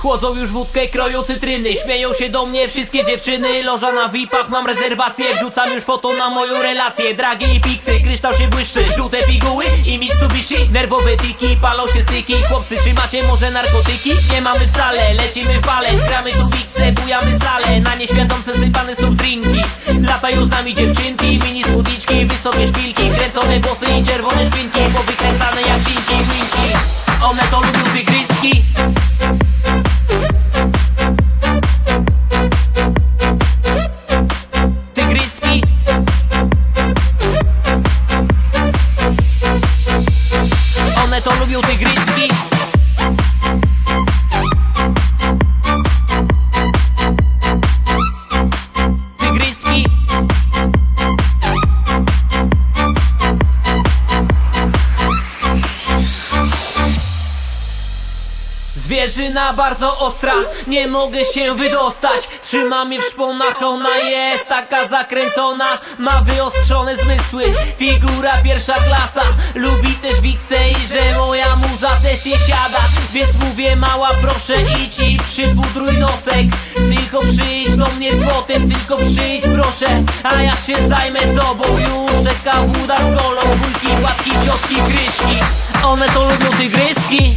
Chłodzą już wódkę, kroją cytryny Śmieją się do mnie wszystkie dziewczyny. Loża na VIP-ach, mam rezerwację Wrzucam już foto na moją relację. Dragi i piksy, kryształ się błyszczy Żółte piguły i Mitsubishi Nerwowe tiki, palą się styki. Chłopcy, czy macie może narkotyki? Nie mamy wcale, lecimy fale Gramy tu miksę, bujamy salę Na nieświadomce sypane są drinki. Latają z nami dziewczynki Mini spódniczki, wysokie szpilki. Kręcone włosy i czerwone szpinki Lubią tygryski Tygryski Zwierzyna bardzo ostra, nie mogę się wydostać. Trzyma mnie w szponach, ona jest taka zakręcona. Ma wyostrzone zmysły, figura pierwsza klasa. Lubi też wiksę i że też siada Więc mówię mała proszę idź i przypudruj nosek. Tylko przyjdź do mnie potem, tylko przyjdź proszę A ja się zajmę tobą. Już Czeka woda z kolą, wujki, łapki, ciotki, kryszki One to lubią tygryski